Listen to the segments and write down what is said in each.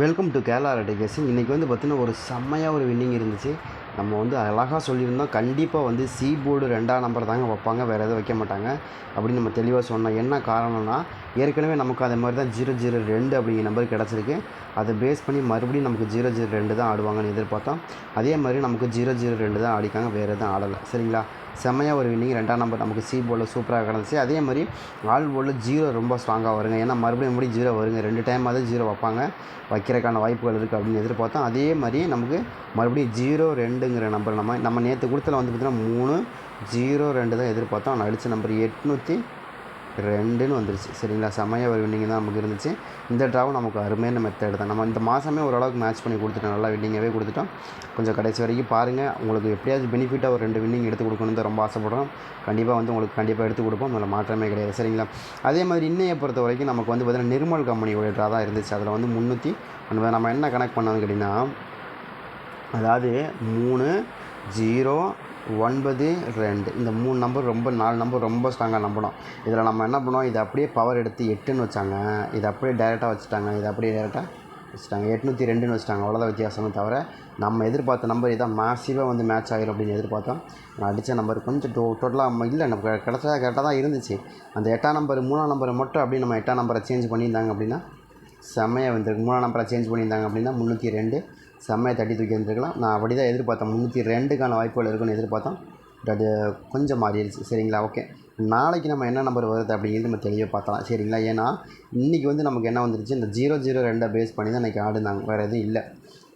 Welcome to Kerala ரெட்டிகேஷன் இன்றைக்கி வந்து பார்த்தீங்கன்னா ஒரு செம்மையாக ஒரு வின்னிங் இருந்துச்சு. நம்ம வந்து அழகாக சொல்லியிருந்தோம். கண்டிப்பாக வந்து சி போர்டு ரெண்டாம் நம்பர் தாங்க வைப்பாங்க. வேறு எதுவும் வைக்க மாட்டாங்க. அப்படின்னு நம்ம தெளிவாக சொன்னோம். என்ன காரணம்னா ஏற்கனவே நமக்கு அதே மாதிரி தான் ஜீரோ ஜீரோ ரெண்டு அப்படிங்கிற நம்பர் கிடச்சிருக்கு. அதை பேஸ் பண்ணி மறுபடியும் நமக்கு ஜீரோ ஜீரோ ரெண்டு தான் ஆடுவாங்கன்னு எதிர்பார்த்தோம். அதே மாதிரி நமக்கு ஜீரோ ஜீரோ ரெண்டு தான் ஆடிக்காங்க வேறு எதுவும் ஆடலை. சரிங்களா? செம்மையாக ஒரு வின்னிங் ரெண்டாம் நம்பர் நமக்கு சி போர்டில் சூப்பராக கிடந்துச்சு. அதே மாதிரி ஆல் போர்டில் ஜீரோ ரொம்ப ஸ்ட்ராங்காக வருங்க. ஏன்னா மறுபடியும் மறுபடியும் ஜீரோ வருங்க. ரெண்டு டைம் ஜீரோ வைப்பாங்க. வைக்கிறதுக்கான வாய்ப்புகள் இருக்குது அப்படின்னு எதிர்பார்த்தோம். அதே மாதிரி நமக்கு மறுபடியும் ஜீரோ ரெண்டுங்கிற நம்பர் நம்ம நம்ம நேற்று கொடுத்தல வந்து பார்த்திங்கன்னா மூணு ஜீரோ ரெண்டு தான் எதிர்பார்த்தோம். ஆனால் அடித்த நம்பர் எட்நூற்றி ரெண்டுன்னு வந்துருச்சு. சரிங்களா? செமைய ஒரு வின்னிங் தான் நமக்கு இருந்துச்சு. இந்த ட்ராவும் நமக்கு அருமையான மெத்தட் தான். நம்ம இந்த மாதமே ஓரளவுக்கு மேட்ச் பண்ணி கொடுத்துட்டோம். நல்லா வின்னிங்காகவே கொடுத்துட்டோம். கொஞ்சம் கடைசி வரைக்கும் பாருங்கள் உங்களுக்கு எப்படியாவது பெனிஃபிட்டாக ஒரு ரெண்டு வின்னிங் எடுத்து கொடுக்கணுன்னு தான் ரொம்ப ஆசைப்படுறோம். கண்டிப்பாக வந்து உங்களுக்கு கண்டிப்பாக எடுத்து கொடுப்போம். அதில் மாற்றமே கிடையாது. சரிங்களா? அதே மாதிரி இன்னையை பொறுத்த வரைக்கும் நமக்கு வந்து பார்த்திங்கன்னா நிர்மல் கம்பெனியோட ட்ரா தான் இருந்துச்சு. அதில் வந்து முந்நூற்றி ஒன்பது நம்ம என்ன கனெக்ட் பண்ணோம்னு கேட்டிங்கன்னா அதாவது மூணு ஜீரோ ஒன்பது ரெண்டு. இந்த மூணு நம்பர் ரொம்ப நாலு நம்பர் ரொம்ப ஸ்ட்ராங்காக நம்பணும். இதில் நம்ம என்ன பண்ணுவோம் இதை அப்படியே பவர் எடுத்து எட்டுன்னு வச்சாங்க. இதை அப்படியே டேரெக்டாக வச்சுட்டாங்க. இதை அப்படியே டேரெக்டாக வச்சுட்டாங்க. எட்நூற்றி ரெண்டுன்னு வச்சுட்டாங்க. அவ்வளோதான் வித்தியாசமே தவிர நம்ம எதிர்பார்த்த நம்பர் இதான் மேசிவாக வந்து மேட்ச் ஆகிடும் அப்படின்னு எதிர்பார்த்தோம். நான் அடித்த நம்பர் கொஞ்சம் டோ டோட்டலாக இல்லை நம்ம கிடச்சா கரெக்டாக தான் இருந்துச்சு. அந்த எட்டாம் நம்பர் மூணாம் நம்பரை மட்டும் அப்படியே நம்ம எட்டாம் நம்பரை சேஞ்ச் பண்ணியிருந்தாங்க அப்படின்னா செம்மையாக வந்துருக்கு மூணாம் நம்பரை சேஞ்ச் பண்ணியிருந்தாங்க அப்படின்னா முந்நூற்றி ரெண்டு. செம்மையை தட்டி தூக்கி வந்துருக்கலாம் நான் அப்படி தான் எதிர்பார்த்தேன். முந்நூற்றி ரெண்டுக்கான வாய்ப்புகள் இருக்குன்னு எதிர்பார்த்தோம் பட் அது கொஞ்சம் மாறிடுச்சு. சரிங்களா? ஓகே நாளைக்கு நம்ம என்ன நம்பர் வருது அப்படிங்கிறது நம்ம தெளிவாக பார்த்தலாம் சரிங்களா? ஏன்னா இன்றைக்கி வந்து நமக்கு என்ன வந்துருச்சு? இந்த ஜீரோ ஜீரோ ரெண்டை பேஸ் பண்ணி தான் இன்றைக்கி ஆடுனாங்க. வேறு எதுவும் இல்லை.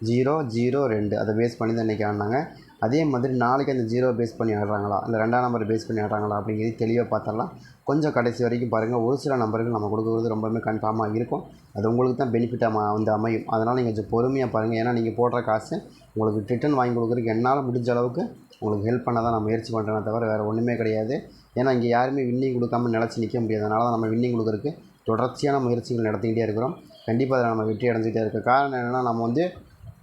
ஜீரோ ஜீரோ ரெண்டு. அதை பேஸ் பண்ணி தான் இன்றைக்கி ஆடினாங்க. அதே மாதிரி நாளைக்கு அந்த ஜீரோ பேஸ் பண்ணி ஆடுறாங்களா? இல்லை ரெண்டாம் நம்பர் பேஸ் பண்ணி ஆடுறாங்களா? அப்படிங்கிறது தெளிவாக பார்த்தரலாம் கொஞ்சம் கடைசி வரைக்கும் பாருங்கள் ஒரு சில நம்பர்கள் நம்ம கொடுக்குறது ரொம்பவுமே கன்ஃபார்மாக இருக்கும். அது உங்களுக்கு தான் பெனிஃபிட்டாக வந்து அமையும். அதனால் நீங்கள் கொஞ்சம் பொறுமையாக பாருங்கள் ஏன்னா நீங்கள் போடுற காசு உங்களுக்கு ரிட்டன் வாங்கி கொடுக்குறதுக்கு என்னால் முடிஞ்ச அளவுக்கு உங்களுக்கு ஹெல்ப் பண்ண தான் நான் முயற்சி பண்ணுறேனே தவிர வேறு ஒன்றுமே கிடையாது. ஏன்னா இங்கே யாருமே வின்னிங் கொடுக்காம நிலச்சி நிற்க முடியாது. அதனால் தான் நம்ம வின்னிங் கொடுக்குறதுக்கு தொடர்ச்சியான முயற்சிகள் நடத்திக்கிட்டே இருக்கிறோம். கண்டிப்பாக அதில் நம்ம வெற்றி அடைஞ்சிக்கிட்டே இருக்க. காரணம் என்னென்னா நம்ம வந்து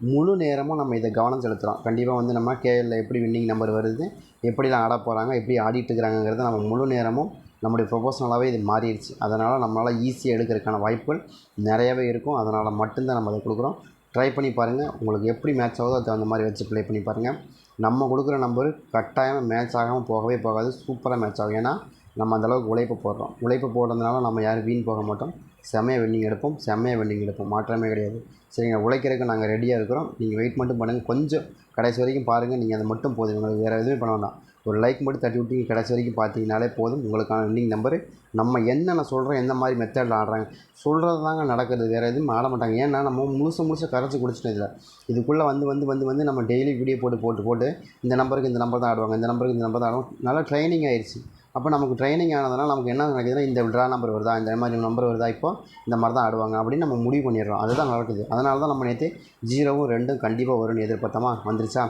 முழு நேரமும் நம்ம இதை கவனம் செலுத்துகிறோம் கண்டிப்பாக வந்து நம்ம கேஎல்ல எப்படி வின்னிங் நம்பர் வருது எப்படிலாம் ஆட போகிறாங்க எப்படி ஆடிட்டு இருக்கிறாங்கிறத நம்ம முழு நேரமும் நம்முடைய ப்ரொபோஷனலாகவே இது மாறிடுச்சு. அதனால் நம்மளால் ஈஸியாக எடுக்கிறதுக்கான வாய்ப்புகள் நிறையவே இருக்கும். அதனால் மட்டும்தான் நம்ம அதை கொடுக்குறோம். ட்ரை பண்ணி பாருங்கள் உங்களுக்கு எப்படி மேட்ச் ஆகுதோ அது அந்த மாதிரி வச்சு ப்ளே பண்ணி பாருங்கள் நம்ம கொடுக்குற நம்பர் கட்டாயமாக மேட்ச் ஆகாமல் போகவே போகாது. சூப்பராக மேட்ச் ஆகும். ஏன்னா நம்ம அந்தளவுக்கு உழைப்பு போடுறோம். உழைப்பு போடுறதுனால நம்ம யாரும் வீண் போக மாட்டோம். செம்மையாக வெண்டிங் எடுப்போம். செம்மையாக வெண்டிங் எடுப்போம். மாற்றமே கிடையாது. சரிங்க உழைக்கிறதுக்கு நாங்கள் ரெடியாக இருக்கிறோம். நீங்கள் வெயிட் மட்டும் பண்ணுங்கள் கொஞ்சம் கடைசி வரைக்கும் பாருங்கள் நீங்கள் அதை மட்டும் போதும். உங்களுக்கு வேறு எதுவுமே பண்ண வேண்டாம். ஒரு லைக் மட்டும் தட்டி விட்டு கடைசி வரைக்கும் பார்த்தீங்கனாலே போதும். உங்களுக்கான வின்னிங் நம்பரு நம்ம என்னென்ன சொல்கிறோம் எந்த மாதிரி மெத்தடில் ஆடுறாங்க சொல்கிறது தாங்க நடக்குது. வேறு எதுவும் ஆட மாட்டாங்க. ஏன்னா நம்ம முழுச முழுச கரைச்சி குடிச்சிட்டோம் இதில். இதுக்குள்ளே வந்து வந்து வந்து வந்து நம்ம டெய்லி வீடியோ போட்டு போட்டு போட்டு இந்த நம்பருக்கு இந்த நம்பர் தான் ஆடுவாங்க இந்த நம்பருக்கு இந்த நம்பர் தான் ஆடுவாங்க. நல்லா ட்ரைனிங் ஆயிடுச்சு அப்போ நமக்கு ட்ரைனிங் ஆனதுனால நமக்கு என்ன நடக்குதுன்னா இந்த ட்ரா நம்பர் வருதா இந்த மாதிரி நம்பர் வருதா இப்போ இந்த மாதிரி தான் ஆடுவாங்க அப்படின்னு நம்ம முடிவு பண்ணிடுறோம். அதுதான் நடக்குது. அதனால தான் நம்ம நேற்று ஜீரோவும் ரெண்டும் கண்டிப்பாக வரும்னு எதிர்பார்த்தோமா? வந்துருச்சா?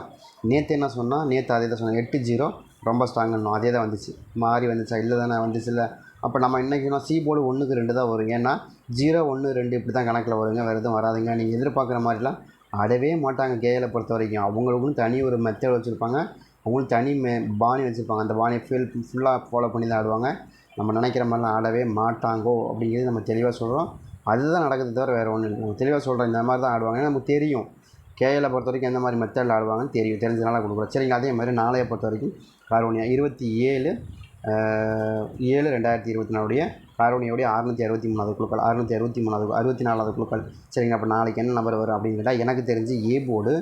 நேற்று என்ன சொன்னால் நேற்று அதே தான் சொன்னோம் எட்டு ஜீரோ ரொம்ப ஸ்ட்ராங்குன்னு அதே தான் வந்துச்சு. மாறி வந்துச்சா? இல்லை தானே வந்துச்சு இல்லை. அப்போ நம்ம இன்றைக்கினா சி போர்டு ஒன்றுக்கு ரெண்டு தான் வரும். ஏன்னா ஜீரோ ஒன்று ரெண்டு இப்படி தான் கணக்கில் வருங்க. வேறு எதுவும் வராதுங்க. நீங்கள் எதிர்பார்க்குற மாதிரிலாம் ஆடவே மாட்டாங்க கேஎலை பொறுத்த வரைக்கும். அவங்களுக்குன்னு தனி ஒரு மெத்தட் வச்சுருப்பாங்க. அவங்களும் தனி மே பாணி வச்சுருப்பாங்க. அந்த பாணியை ஃபீல் ஃபுல்லாக ஃபாலோ பண்ணி தான் ஆடுவாங்க. நம்ம நினைக்கிற மாதிரிலாம் ஆடவே மாட்டாங்கோ அப்படிங்கிறது நம்ம தெளிவாக சொல்கிறோம் அதுதான் நடக்குது தவிர வேறு ஒன்றும் இல்லை. நம்ம தெளிவாக சொல்கிறோம் இந்த மாதிரி தான் ஆடுவாங்க. நமக்கு தெரியும். கேஎலை பொறுத்த வரைக்கும் எந்த மாதிரி மெத்தடில் ஆடுவாங்கன்னு தெரியும் தெரிஞ்சதுனால கொடுக்குறோம் சரிங்க அதே மாதிரி நாளைய பொறுத்த வரைக்கும் காரோனியா இருபத்தி ஏழு ஏழு ரெண்டாயிரத்தி இருபத்தி நாலுடைய காரோனியோடைய அறுநூற்றி அறுபத்தி மூணாவது குழுக்கள் அறுநூற்றி அறுபத்தி மூணாவது அறுபத்தி நாலாவது குழுக்கள். சரிங்க அப்போ நாளைக்கு என்ன நம்பர் வரும் அப்படின்னு கேட்டால் எனக்கு தெரிஞ்சு ஏ போர்டு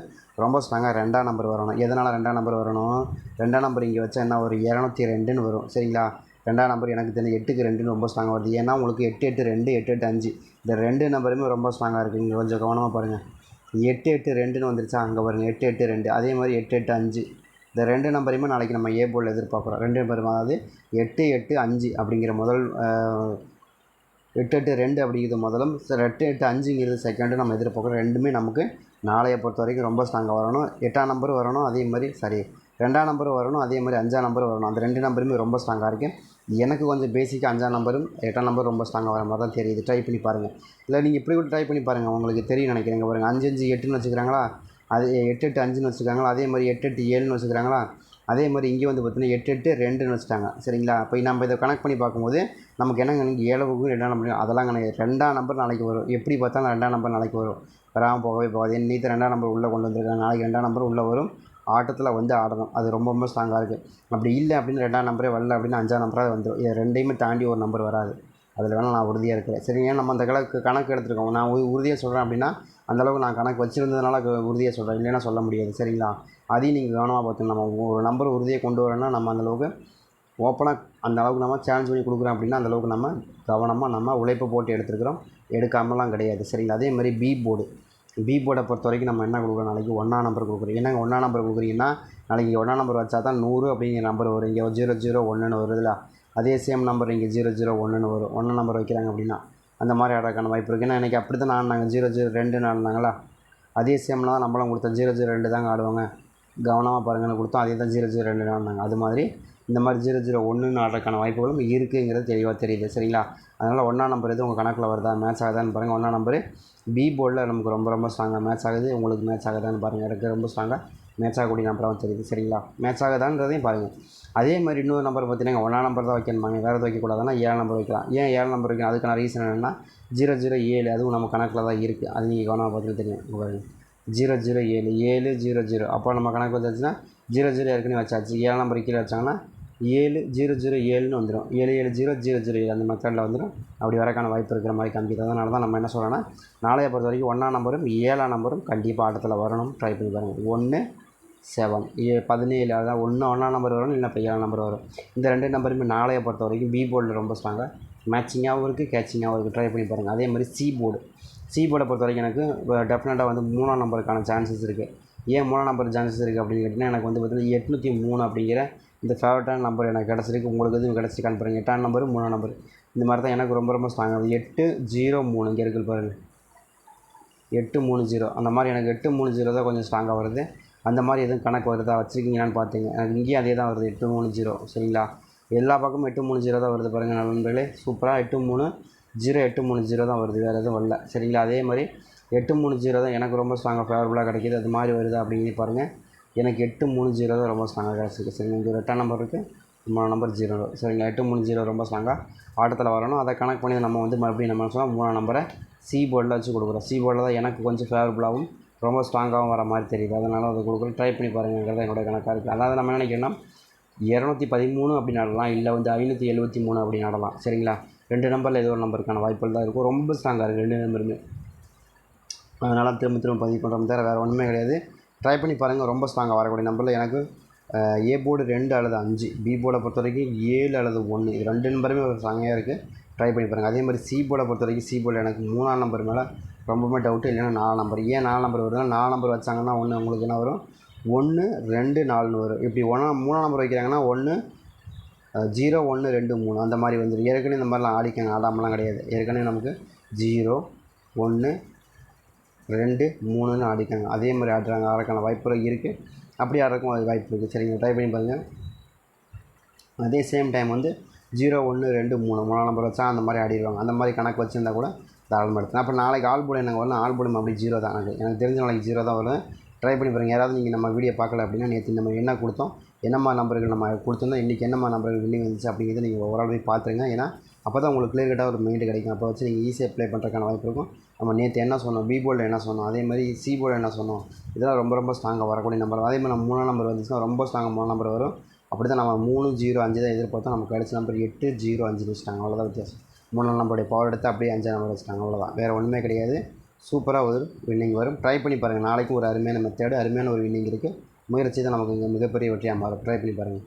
ரொம்ப ஸ்ட்ராங்காக ரெண்டாம் நம்பர் வரணும். எதனால் ரெண்டாம் நம்பர் வரணும்? ரெண்டாம் நம்பர் இங்கே வச்சா என்ன ஒரு இரநூத்தி ரெண்டுன்னு வரும். சரிங்களா? ரெண்டாம் நம்பர் எனக்கு தெரிஞ்சு எட்டுக்கு ரெண்டுன்னு ரொம்ப ஸ்ட்ராங்காக வருது. ஏன்னா உங்களுக்கு எட்டு எட்டு ரெண்டு எட்டு எட்டு அஞ்சு. இந்த ரெண்டு நம்பருமே ரொம்ப ஸ்ட்ராங்காக இருக்குது இங்கே கொஞ்சம் கவனமாக பாருங்கள் எட்டு எட்டு ரெண்டுன்னு வந்துருச்சா? அங்கே பாருங்கள் எட்டு எட்டு ரெண்டு. அதே மாதிரி எட்டு எட்டு அஞ்சு. இந்த ரெண்டு நம்பரையுமே நாளைக்கு நம்ம ஏ போர்டில் எதிர்பார்க்குறோம் ரெண்டு நம்பர் அதாவது எட்டு எட்டு அஞ்சு அப்படிங்கிற முதல் எட்டு எட்டு ரெண்டு அப்படிங்கிறது முதலும் எட்டு எட்டு அஞ்சுங்கிறது செகண்டு நம்ம எதிர்பார்க்குறோம் ரெண்டுமே நமக்கு நாளைய பொறுத்த வரைக்கும் ரொம்ப ஸ்ட்ராங்காக வரணும். எட்டாம் நம்பர் வரணும் அதே மாதிரி சரி ரெண்டாம் நம்பர் வரணும் அதே மாதிரி அஞ்சாம் நம்பர் வரணும். அந்த ரெண்டு நம்பருமே ரொம்ப ஸ்ட்ராங்காக இருக்குது எனக்கு கொஞ்சம் பேசிக்காக அஞ்சாம் நம்பரும் எட்டாம் நம்பரும் ரொம்ப ஸ்ட்ராங்காக வர மாதிரி தான் தெரியுது. ட்ரை பண்ணி பாருங்கள் இல்லை நீங்கள் இப்படி கூட ட்ரை பண்ணி பாருங்கள் உங்களுக்கு தெரியும் நினைக்கிறேங்க பாருங்கள் அஞ்சு அஞ்சு எட்டுன்னு வச்சுக்கிறாங்களா? அது எட்டு எட்டு அஞ்சுன்னு வச்சுருக்காங்களா அதே மாதிரி எட்டு எட்டு ஏழுன்னு வச்சுக்கிறாங்களா? அதே மாதிரி இங்கே வந்து பார்த்தீங்கன்னா எட்டு எட்டு ரெண்டுன்னு வச்சுட்டாங்க. சரிங்களா? இப்போ நம்ம இதை கனெக்ட் பண்ணி பார்க்கும்போது நமக்கு என்ன கணக்கு ஏழவுக்கும் ரெண்டாம் நம்பர் அதெல்லாம் கணக்கு ரெண்டாம் நம்பர் நாளைக்கு வரும். எப்படி பார்த்தாலும் ரெண்டாம் நம்பர் நாளைக்கு வரும். வராமல் போகவே போகாது. நேற்று ரெண்டாம் நம்பர் உள்ளே கொண்டு வந்திருக்காங்க. நாளைக்கு ரெண்டாம் நம்பர் உள்ளே வரும். ஆட்டத்தில் வந்து ஆடணும். அது ரொம்ப ரொம்ப ஸ்ட்ராங்காக இருக்குது அப்படி இல்லை அப்படின்னு ரெண்டாம் நம்பரே வரல அப்படின்னு அஞ்சாம் நம்பராக வந்துடும் இது ரெண்டையுமே தாண்டி ஒரு நம்பர் வராது. அதில் வேணால் நான் உறுதியாக இருக்கிறேன். சரிங்க நம்ம அந்த கணக்கு கணக்கு எடுத்துருக்கோம். நான் உ- உறுதியாக சொல்கிறேன் அப்படின்னா அந்தளவுக்கு நான் கணக்கு வச்சுருந்ததுனால உறுதியாக சொல்கிறேன் இல்லைன்னா சொல்ல முடியாது. சரிங்களா? அதையும் நீங்கள் கவனமாக பார்த்துங்க நம்ம ஒரு நம்பர் உறுதியை கொண்டு வரணும்னா நம்ம அந்தளவுக்கு ஓப்பனாக அந்த அளவுக்கு நம்ம சேலஞ்ச் பண்ணி கொடுக்குறோம் அப்படின்னா அந்த அளவுக்கு நம்ம கவனமாக நம்ம உழைப்பு போட்டு எடுத்துருக்குறோம். எடுக்காமலாம் கிடையாது. சரிங்களா? அதே மாதிரி பி போர்டு பி போர்டை பொறுத்த வரைக்கும் நம்ம என்ன கொடுக்குறோம்? நாளைக்கு ஒன்றா நம்பர் கொடுக்குறோம். என்னங்க ஒன்றா நம்பர் கொடுக்குறீங்கன்னா நாளைக்கு ஒன்றா நம்பர் வச்சா தான் நூறு அப்படிங்கிற நம்பர் வரும். இங்கே ஜீரோ ஜீரோ ஒன்றுன்னு வருதுல அதே சேம் நம்பர் இங்கே ஜீரோ ஜீரோ ஒன்றுன்னு வரும். ஒன்றா நம்பர் வைக்கிறாங்க அப்படின்னா அந்த மாதிரி ஆடுறதுக்கான வாய்ப்பு இருக்குது ஏன்னா இன்றைக்கி அப்படி தான் ஆடினாங்க. ஜீரோ ஜீரோ ரெண்டுன்னு ஆடினாங்களா? அதே சேம்னா தான் நம்மளும் கொடுத்தோம். ஜீரோ ஜீரோ ரெண்டு தாங்க ஆடுவாங்க. கவனமாக பாருங்கன்னு கொடுத்தோம். அதே தான் ஜீரோ ஜீரோ ரெண்டு ஆடினாங்க. அது மாதிரி இந்த மாதிரி ஜீரோ ஜீரோ ஒன்றுன்னு ஆடுறதுக்கான வாய்ப்புகளும் இருக்குங்கிறது தெளிவாக தெரியுது. சரிங்களா? அதனால் ஒன்றா நம்பர் எது உங்கள் கணக்கில் வருதா? மேட்ச் ஆகுதான்னு பாருங்கள் ஒன்றா நம்பரு பி போர்டில் நமக்கு ரொம்ப ரொம்ப ஸ்ட்ராங்காக மேட்ச் ஆகுது. உங்களுக்கு மேட்ச் ஆகுதான்னு பாருங்கள் எனக்கு ரொம்ப ஸ்ட்ராங்காக மேட்ச் ஆகக்கூடிய நம்பராகவும் தெரியுது. சரிங்களா? மேட்ச் ஆகுதான்றதையும் பாருங்கள் அதே மாதிரி இன்னொரு நம்பர் பார்த்தீங்கன்னா ஒன்றா நம்பர் தான் வைக்கணுமாங்க வேறு எதுவும் வைக்கக்கூடாதுன்னா ஏழு நம்பர் வைக்கலாம். ஏன் ஏழு நம்பர் வைக்கணும்? அதுக்கான ரீசன் என்னென்னா ஜீரோ ஜீரோ ஏழு அதுவும் நம்ம கணக்கில் தான் இருக்குது அது நீங்கள் கவனமாக பார்த்தீங்கன்னா தெரியும். பாருங்கள் ஜீரோ ஜீரோ ஏழு ஏழு ஜீரோ ஜீரோ அப்போ நம்ம கணக்கு வச்சாச்சுன்னா ஜீரோ ஜீரோ ஏற்கனவே வச்சாச்சு. ஏழு நம்பர் கீழே வச்சாங்கன்னா ஏழு ஜீரோ ஜீரோ ஏழுன்னு வந்துடும் ஏழு ஏழு ஜீரோ ஜீரோ ஜீரோ ஏழு அந்த மெத்தடில் வந்துடும் அப்படி வரக்கான வாய்ப்பு இருக்கிற மாதிரி காமிக்குது. அதனால தான் நம்ம என்ன சொல்கிறோன்னா நாளைய பொறுத்த வரைக்கும் ஒன்றாம் நம்பரும் ஏழாம் நம்பரும் கண்டிப்பாக ஆட்டத்தில் வரணும். ட்ரை பண்ணி பாருங்கள் ஒன்று செவன் ஏ பதினேழு அதான் ஒன்று ஒன்றாம் நம்பர் வரும் இல்லை இப்போ ஏழாம் நம்பர் வரும். இந்த ரெண்டு நம்பருமே நாளைய பொறுத்த வரைக்கும் பி போர்டில் ரொம்ப ஸ்ட்ராங்காக மேட்சிங்காகவும் இருக்குது கேட்சிங்காகவும் இருக்குது ட்ரை பண்ணி பாருங்கள் அதே மாதிரி சி போர்டு சி போர்டை பொறுத்த வரைக்கும் எனக்கு டெஃபினட்டாக வந்து மூணாம் நம்பருக்கான சான்சஸ் இருக்குது ஏன் மூணாம் நம்பர் சான்சஸ் இருக்குது அப்படின்னு கேட்டிங்கன்னா எனக்கு வந்து பார்த்திங்கன்னா எட்நூற்றி மூணு அப்படிங்கிற இந்த ஃபேவரட்டான நம்பர் எனக்கு கிடச்சிருக்கு. உங்களுக்கு எதுவும் கிடச்சிருக்கு பாருங்கள் எட்டாம் நம்பர் மூணாம் நம்பர் இந்த மாதிரி தான் எனக்கு ரொம்ப ரொம்ப ஸ்ட்ராங் ஆகுது எட்டு ஜீரோ மூணு இங்கே இருக்குது பாருங்கள் எட்டு மூணு ஜீரோ அந்த மாதிரி எனக்கு எட்டு மூணு ஜீரோ தான் கொஞ்சம் ஸ்ட்ராங்காக வருது. அந்த மாதிரி எதுவும் கணக்கு வருதா வச்சுருக்கீங்களான்னு பார்த்தீங்க எனக்கு இங்கேயும் அதே தான் வருது. எட்டு மூணு ஜீரோ சரிங்களா? எல்லா பக்கமும் எட்டு மூணு ஜீரோ தான் வருது பாருங்கள் நண்பர்களே. சூப்பராக எட்டு மூணு ஜீரோ எட்டு மூணு ஜீரோ தான் வருது. வேறு எதுவும் வரல. சரிங்களா? அதே மாதிரி எட்டு மூணு ஜீரோ தான் எனக்கு ரொம்ப ஸ்ட்ராங்காக ஃபேவரபுளாக கிடைக்கிது. அது மாதிரி வருதா அப்படின்னு பாருங்கள் எனக்கு எட்டு மூணு ஜீரோ தான் ரொம்ப ஸ்ட்ராங்காக கிடச்சிருக்கு சரிங்க இங்கே ஒரு எட்டாம் நம்பர் இருக்குது மூணு நம்பர் ஜீரோ. சரிங்களா எட்டு மூணு ஜீரோ ரொம்ப ஸ்ட்ராங்காக ஆட்டத்தில் வரணும். அதை கணக்கு பண்ணி நம்ம வந்து மறுபடியும் நம்ம சொன்னால் மூணாம் நம்பரை சி போர்டில் வச்சு கொடுக்குறோம். சி போர்டில் தான் எனக்கு கொஞ்சம் ஃபேவரபுளாகவும் ரொம்ப ஸ்ட்ராங்காகவும் வர மாதிரி தெரியுது. அதனால் அதை கொடுக்குறோம் ட்ரை பண்ணி பாருங்கிறது என்னோட கணக்காக இருக்குது அதாவது நம்ம என்ன நினைக்கிறோன்னா இரநூத்தி பதிமூணு அப்படி நடலாம். இல்லை வந்து ஐநூற்றி எழுபத்தி மூணு அப்படி நடலாம். சரிங்களா? ரெண்டு நம்பரில் ஏதோ ஒரு நம்பருக்கான வாய்ப்புகள் தான் இருக்கும். ரொம்ப ஸ்ட்ராங்காக இருக்குது ரெண்டு நம்பருமே அதனால் திரும்ப திரும்ப பதிவு பண்ணுறோம் தவிர வேறு ஒன்றுமே கிடையாது. ட்ரை பண்ணி பாருங்கள் ரொம்ப ஸ்ட்ராங்காக வரக்கூடிய நம்பரில் எனக்கு ஏ போர்டு ரெண்டு அல்லது அஞ்சு பி போர்டை பொறுத்த வரைக்கும் ஏழு அல்லது ஒன்று இது ரெண்டு நம்பருமே ஒரு ஸ்ட்ராங்காக இருக்குது ட்ரை பண்ணி பாருங்கள் அதே மாதிரி சி போர்டை பொறுத்த வரைக்கும் சி போர்டில் எனக்கு மூணாம் நம்பர் மேலே ரொம்பவுமே டவுட்டு இல்லைன்னா நாலு நம்பர் ஏன் நாலு நம்பர் வருதுன்னா நாலு நம்பர் வச்சாங்கன்னா ஒன்று உங்களுக்கு என்ன வரும்? ஒன்று ரெண்டு நாலுன்னு வரும். இப்படி ஒன்றா மூணாம் நம்பர் வைக்கிறாங்கன்னா ஒன்று ஜீரோ ஒன்று ரெண்டு மூணு அந்த மாதிரி வந்துடும் ஏற்கனவே இந்த மாதிரிலாம் ஆடிக்கங்க ஆடாமலாம் கிடையாது. ஏற்கனவே நமக்கு ஜீரோ ஒன்று ரெண்டு மூணுன்னு ஆடிக்காங்க அதே மாதிரி ஆடுறாங்க ஆடக்கான வாய்ப்புகள் இருக்குது அப்படி ஆடுறதுக்கும் அது வாய்ப்பு இருக்குது சரிங்க ட்ரை பண்ணி பாருங்கள் அதே சேம் டைம் வந்து ஜீரோ ஒன்று ரெண்டு மூணு மூணாம் நம்பர் வச்சா அந்த மாதிரி ஆடிடுவாங்க. அந்த மாதிரி கணக்கு வச்சுருந்தா கூட தாராளமாக எடுத்தேன் அப்போ நாளைக்கு ஆல் போர்டு எனக்கு வரணும். ஆல் போர்டு அப்படி ஜீரோ தான். எனக்கு எனக்கு தெரிஞ்ச நாளைக்கு ஜீரோ தான் வரும். ட்ரை பண்ணி பாருங்கள் யாராவது நீங்கள் நம்ம வீடியோ பார்க்கல அப்படின்னா நேற்று நம்ம என்ன கொடுத்தோம்? என்னம்மா நம்பர்கள் நம்ம கொடுத்துருந்தோம்? இன்றைக்கி என்னம்மா நம்பர்கள் வின்னிங் வந்துச்சு அப்படிங்கிறத நீங்கள் ஓவரால் போய் பார்த்துருங்க. ஏன்னா அப்போ தான் உங்களுக்கு கிளியர் கட்டாக ஒரு மைண்டு கிடைக்கும். அப்போ வச்சு நீங்கள் ஈஸியாக ப்ளே பண்ணுறதுக்கான வாய்ப்பு இருக்கும். நம்ம நேற்று என்ன சொன்னோம்? பி போர்டில் என்ன சொன்னோம்? அதே மாதிரி சி போர்டில் என்ன சொன்னோம்? இதெல்லாம் ரொம்ப ரொம்ப ஸ்ட்ராங்காக வரக்கூடிய நம்பர் அதே மாதிரி நம்ம மூணாம் நம்பர் வந்துச்சுன்னா ரொம்ப ஸ்ட்ராங்காக மூணு நம்பர் வரும். அப்படி தான் நம்ம மூணு ஜீரோ அஞ்சு தான் எதிர்பார்த்தோம். நமக்கு கிடைச்ச நம்பர் எட்டு ஜீரோ அஞ்சு வச்சுட்டாங்க. அவ்வளோதான் வித்தியாசம். மூணாம் நம்பருடைய பவர் எடுத்து அப்படியே அஞ்சாம் நம்பர் வச்சுட்டாங்க. அவ்வளோதான் வேறு ஒன்றுமே கிடையாது. சூப்பராக ஒரு வின்னிங் வரும். ட்ரை பண்ணி பாருங்கள் நாளைக்கும் ஒரு அருமையான மெத்தேடு அருமையான ஒரு வின்னிங் இருக்குது முயற்சி தான் நமக்கு இங்கே மிகப்பெரிய வெற்றியாக மாறும். ட்ரை பண்ணி பாருங்கள்